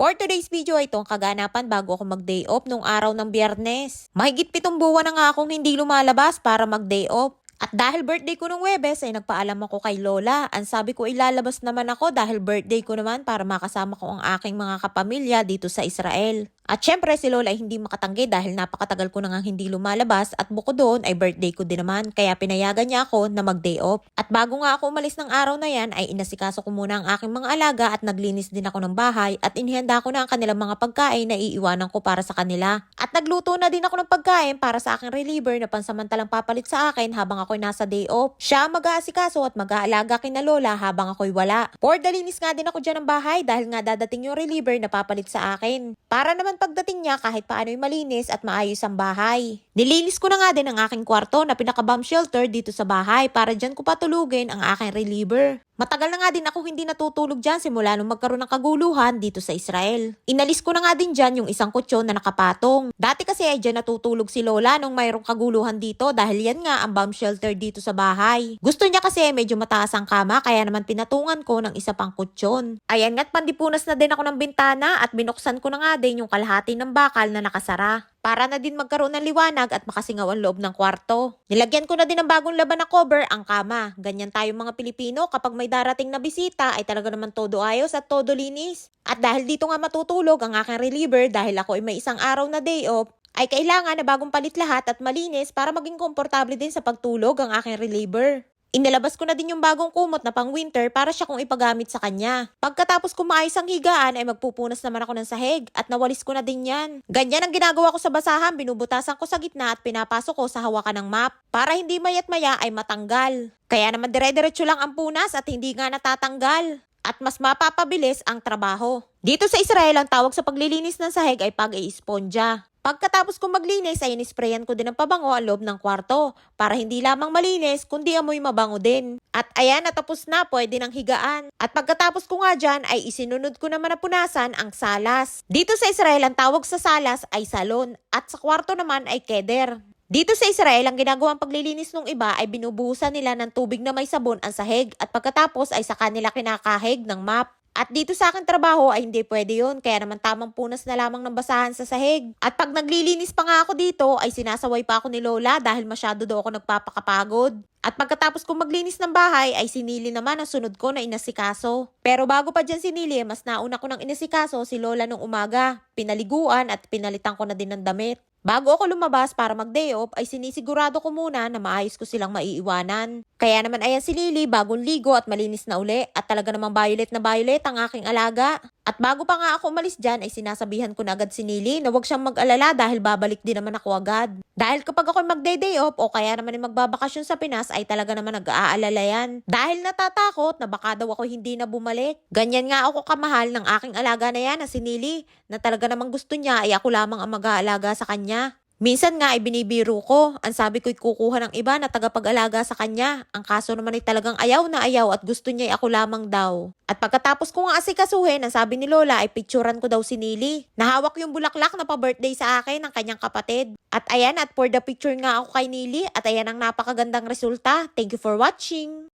For today's video ay itong kaganapan bago ako mag-day off nung araw ng biyernes. Mahigit pitong buwan na nga akong hindi lumalabas para mag-day off. At dahil birthday ko nung Webes ay nagpaalam ako kay Lola. Ang sabi ko ilalabas naman ako dahil birthday ko naman para makasama ko ang aking mga kapamilya dito sa Israel. At syempre si Lola ay hindi makatanggi dahil napakatagal ko na nga hindi lumalabas at bukod doon ay birthday ko din naman kaya pinayagan niya ako na mag-day off. At bago nga ako umalis ng araw na yan ay inasikaso ko muna ang aking mga alaga at naglinis din ako ng bahay at inihanda ko na ang kanilang mga pagkain na iiwanan ko para sa kanila. At nagluto na din ako ng pagkain para sa aking reliever na pansamantalang papalit sa akin habang ako'y nasa day off. Siya mag-aasikaso at mag-aalaga kina Lola habang ako'y wala. For dalinis nga din ako dyan ng bahay dahil nga dadating yung reliever na papalit sa akin. Para naman pagdating niya kahit paano'y malinis at maayos ang bahay. Nilinis ko na nga din ang aking kwarto na pinaka-bomb shelter dito sa bahay para dyan ko patulugin ang aking reliever. Matagal na nga din ako hindi natutulog dyan simula nung magkaroon ng kaguluhan dito sa Israel. Inalis ko na nga din dyan yung isang kutsyon na nakapatong. Dati kasi ay dyan natutulog si Lola nung mayroong kaguluhan dito dahil yan nga ang bomb shelter dito sa bahay. Gusto niya kasi medyo mataas ang kama kaya naman pinatungan ko ng isa pang kutsyon. Ayan nga't pandipunas na din ako ng bintana at binuksan ko na nga din yung kalahati ng bakal na nakasara para na din magkaroon ng liwanag at makasingaw ang loob ng kwarto. Nilagyan ko na din ng bagong laban na cover ang kama. Ganyan tayo mga Pilipino kapag may darating na bisita ay talaga naman todo ayos at todo linis. At dahil dito nga matutulog ang aking reliever dahil ako ay may isang araw na day off, ay kailangan na bagong palit lahat at malinis para maging komportable din sa pagtulog ang aking reliever. Inilabas ko na din yung bagong kumot na pang winter para siya kung ipagamit sa kanya. Pagkatapos ko maayos ang higaan ay magpupunas naman ako ng sahig at nawalis ko na din yan. Ganyan ang ginagawa ko sa basahan, binubutasan ko sa gitna at pinapasok ko sa hawakan ng map para hindi mayat maya ay matanggal. Kaya naman dire-diretso lang ang punas at hindi nga natatanggal at mas mapapabilis ang trabaho. Dito sa Israel, ang tawag sa paglilinis ng sahig ay pag-iisponja. Pagkatapos kong maglinis ay inisprayan ko din ng pabango ang loob ng kwarto para hindi lamang malinis kundi amoy mabango din. At ayan natapos na pwede ng higaan. At pagkatapos ko nga dyan ay isinunod ko naman na punasan ang salas. Dito sa Israel ang tawag sa salas ay salon at sa kwarto naman ay keder. Dito sa Israel, ang ginagawang paglilinis ng iba ay binubuhusan nila ng tubig na may sabon ang sahig at pagkatapos ay sa kanila kinakahig ng map. At dito sa akin trabaho ay hindi pwede yun, kaya naman tamang punas na lamang ng basahan sa sahig. At pag naglilinis pa nga ako dito, ay sinasaway pa ako ni Lola dahil masyado daw ako nagpapakapagod. At pagkatapos kong maglinis ng bahay, ay sinili naman ang sunod ko na inasikaso. Pero bago pa dyan sinili, mas nauna ko ng inasikaso si Lola nung umaga. Pinaliguan at pinalitan ko na din ng damit. Bago ako lumabas para mag-day off, ay sinisigurado ko muna na maayos ko silang maiiwanan. Kaya naman ayan si Lily, bagong ligo at malinis na uli at talaga namang violet na violet ang aking alaga. At bago pa nga ako umalis dyan, ay sinasabihan ko na agad si Nili na huwag siyang mag-alala dahil babalik din naman ako agad. Dahil kapag ako mag-day-day off o kaya naman ay magbabakasyon sa Pinas ay talaga naman nag-aalala yan. Dahil natatakot na baka daw ako hindi na bumalik. Ganyan nga ako kamahal ng aking alaga na yan na si Nili na talaga namang gusto niya ay ako lamang ang mag-aalaga sa kanya. Minsan nga ay binibiro ko. Ang sabi ko'y kukuha ng iba na tagapag-alaga sa kanya. Ang kaso naman ay talagang ayaw na ayaw at gusto niya ay ako lamang daw. At pagkatapos ko nga asikasuhin, ang sabi ni Lola ay picturean ko daw si Nili. Nahawak yung bulaklak na pa-birthday sa akin ng kanyang kapatid. At ayan, at for the picture nga ako kay Nili at ayan ang napakagandang resulta. Thank you for watching!